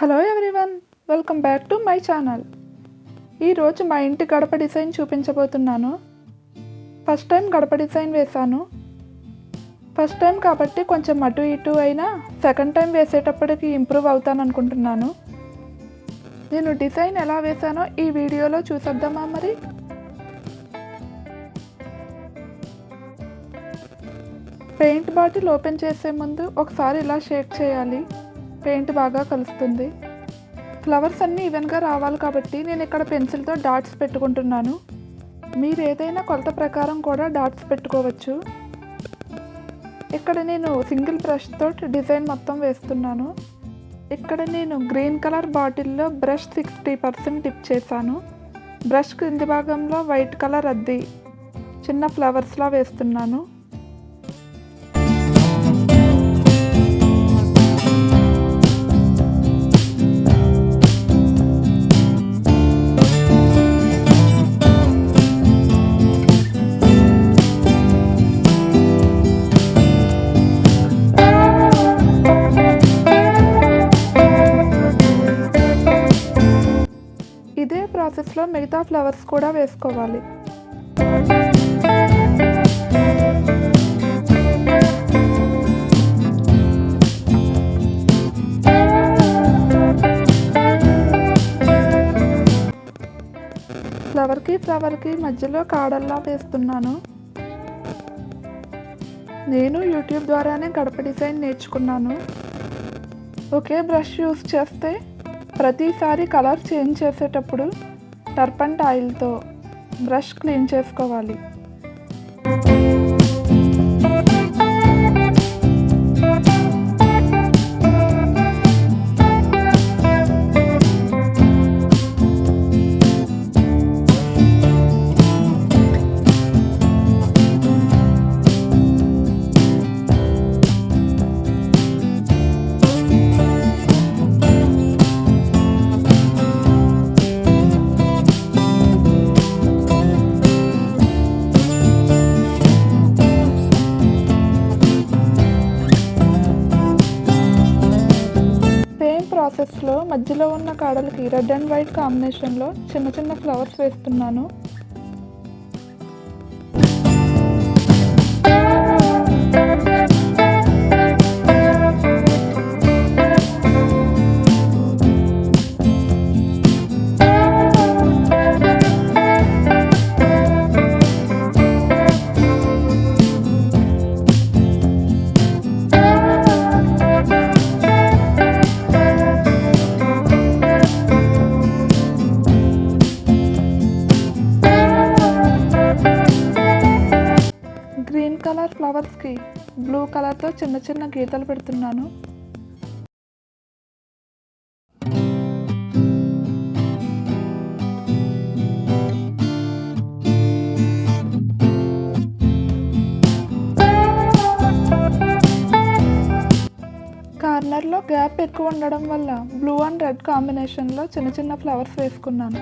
Hello everyone welcome back to my channel. ఈరోజు మా ఇంటి గడప డిజైన్ చూపించబోతున్నాను. ఫస్ట్ టైం గడప డిజైన్ వేశాను. ఫస్ట్ టైం కాబట్టి కొంచెం అటు ఇటు అయినా సెకండ్ టైం వేసేటప్పటికి ఇంప్రూవ్ అవుతాను అనుకుంటున్నాను. నేను డిజైన్ ఎలా వేశానో ఈ వీడియోలో చూసేద్దామా మరి? పెయింట్ బాటిల్ ఓపెన్ చేసే ముందు ఒకసారి ఇలా షేక్ చేయాలి. పెయింట్ బాగా కలుస్తుంది. ఫ్లవర్స్ అన్నీ ఈవెన్గా రావాలి కాబట్టి నేను ఇక్కడ పెన్సిల్తో డాట్స్ పెట్టుకుంటున్నాను. మీరు ఏదైనా కొలత ప్రకారం కూడా డాట్స్ పెట్టుకోవచ్చు. ఇక్కడ నేను సింగిల్ బ్రష్తో డిజైన్ మొత్తం వేస్తున్నాను. ఇక్కడ నేను గ్రీన్ కలర్ బాటిల్లో బ్రష్ సిక్స్టీ పర్సెంట్ డిప్ చేశాను. బ్రష్ కింది భాగంలో వైట్ కలర్ అద్ది చిన్న ఫ్లవర్స్లా వేస్తున్నాను. ఇదే మిగతా ఫ్లవర్స్ కూడా వేసుకోవాలి. ఫ్లవర్కి ఫ్లవర్కి మధ్యలో కాడల్లా వేస్తున్నాను. నేను యూట్యూబ్ ద్వారానే గడప డిజైన్ నేర్చుకున్నాను. ఒకే బ్రష్ యూస్ చేస్తే ప్రతిసారి కలర్ చేంజ్ చేసేటప్పుడు టర్పంట్ ఆయిల్తో బ్రష్ క్లీన్ చేసుకోవాలి. సేమ్ మధ్యలో ఉన్న కాడలకి రెడ్ అండ్ వైట్ కాంబినేషన్లో చిన్న చిన్న ఫ్లవర్స్ వేస్తున్నాను. కలర్ ఫ్లవర్స్కి బ్లూ కలర్తో చిన్న చిన్న గీతలు పెడుతున్నాను. కార్నర్లో గ్యాప్ ఎక్కువ ఉండడం వల్ల బ్లూ అండ్ రెడ్ కాంబినేషన్లో చిన్న చిన్న ఫ్లవర్స్ వేసుకున్నాను.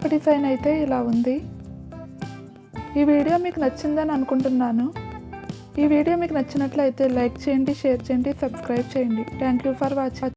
ఓవరాల్ డిజైన్ అయితే ఇలా ఉంది. ఈ వీడియో మీకు నచ్చిందని అనుకుంటున్నాను. ఈ వీడియో మీకు నచ్చినట్లయితే లైక్ చేయండి షేర్ చేయండి సబ్స్క్రైబ్ చేయండి. Thank you for watching.